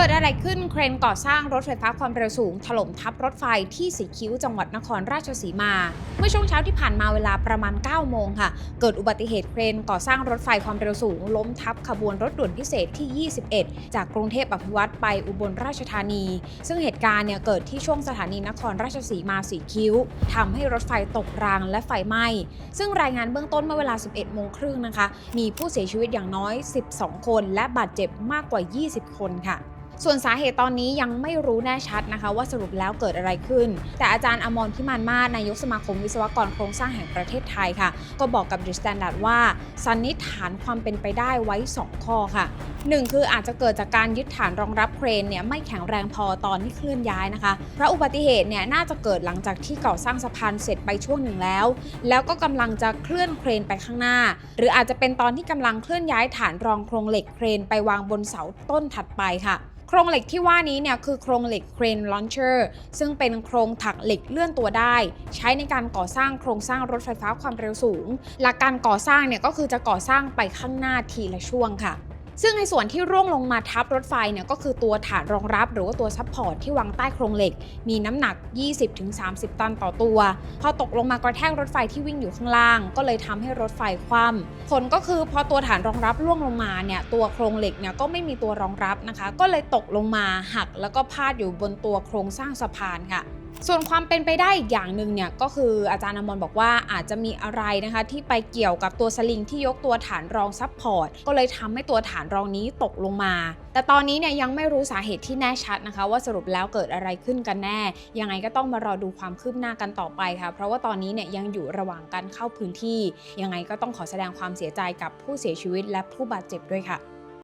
เกิดอะไรขึ้นเครนก่อสร้างรถไฟฟ้าความเร็วสูง ถล่มทับรถไฟที่สีคิ้วจังหวัดนครราชสีมา เมื่อช่วงเช้าที่ผ่านมาเวลาประมาณ 9 โมงค่ะ เกิดอุบัติเหตุเครนก่อสร้างรถไฟความเร็วสูง ล้มทับขบวนรถด่วนพิเศษที่ 21 จากกรุงเทพอภิวัตรไปอุบลราชธานี ซึ่งเหตุการณ์เนี่ยเกิดที่ช่วงสถานีนครราชสีมาสีคิ้วทำให้รถไฟตกรางและไฟไหม้ซึ่งรายงานเบื้องต้นเมื่อเวลา 11 โมงครึ่งนะคะ มีผู้เสียชีวิตอย่างน้อย 12 คน และบาดเจ็บมากกว่า 20 คนค่ะ ส่วนสาเหตุตอนนี้ยังไม่รู้แน่ชัดนะคะว่าสรุปแล้วเกิดอะไรขึ้น แต่อาจารย์อมรพิมานมาศนายกสมาคมวิศวกรโครงสร้างแห่งประเทศไทยค่ะ ก็บอกกับ The Standard ว่า สันนิษฐานความเป็นไปได้ไว้ 2 ข้อค่ะ 1 คืออาจจะเกิดจากการยึดฐานรองรับเครนเนี่ยไม่แข็งแรงพอตอนที่เคลื่อนย้ายนะคะเพราะอุบัติเหตุเนี่ยน่าจะเกิดหลังจากที่ก่อสร้างสะพานเสร็จไปช่วงหนึ่งแล้ว แล้วก็กำลังจะเคลื่อนเครนไปข้างหน้า หรืออาจจะเป็นตอนที่กำลังเคลื่อนย้ายฐานรองโครงเหล็กเครนไปวางบนเสาต้นถัดไปค่ะโครงเหล็กที่ว่านี้เนี่ยคือโครงเหล็กเครนลอนเชอร์ซึ่งเป็นโครงถักเหล็กเลื่อนตัวได้ ใช้ในการก่อสร้างโครงสร้างรถไฟฟ้าความเร็วสูง หลักการก่อสร้างเนี่ยก็คือจะก่อสร้างไปข้างหน้าทีละช่วงค่ะ ซึ่งในส่วนที่ร่วงลงมาทับรถไฟเนี่ยก็คือตัวฐานรองรับหรือว่าตัวซัพพอร์ตที่วางใต้โครงเหล็ก มีน้ำหนัก 20-30 ตันต่อตัว พอตกลงมากระแทกรถไฟที่วิ่งอยู่ข้างล่าง ก็เลยทำให้รถไฟคว่ำผลก็คือพอตัวฐานรองรับร่วงลงมาเนี่ยตัวโครงเหล็กเนี่ยก็ไม่มีตัวรองรับนะคะ ก็เลยตกลงมาหักแล้วก็พาดอยู่บนตัวโครงสร้างสะพานค่ะ ส่วนความเป็นไปได้อีกอย่างหนึ่งเนี่ยก็คืออาจารย์อมรบอกว่าอาจจะมีอะไรนะคะที่ไปเกี่ยวกับตัวสลิงที่ยกตัวฐานรองซับพอร์ตก็เลยทำให้ตัวฐานรองนี้ตกลงมา แต่ตอนนี้เนี่ยยังไม่รู้สาเหตุที่แน่ชัดนะคะ ว่าสรุปแล้วเกิดอะไรขึ้นกันแน่ ยังไงก็ต้องมารอดูความคืบหน้ากันต่อไปค่ะ เพราะว่าตอนนี้เนี่ยยังอยู่ระหว่างการเข้าพื้นที่ ยังไงก็ต้องขอแสดงความเสียใจกับผู้เสียชีวิตและผู้บาดเจ็บด้วยค่ะ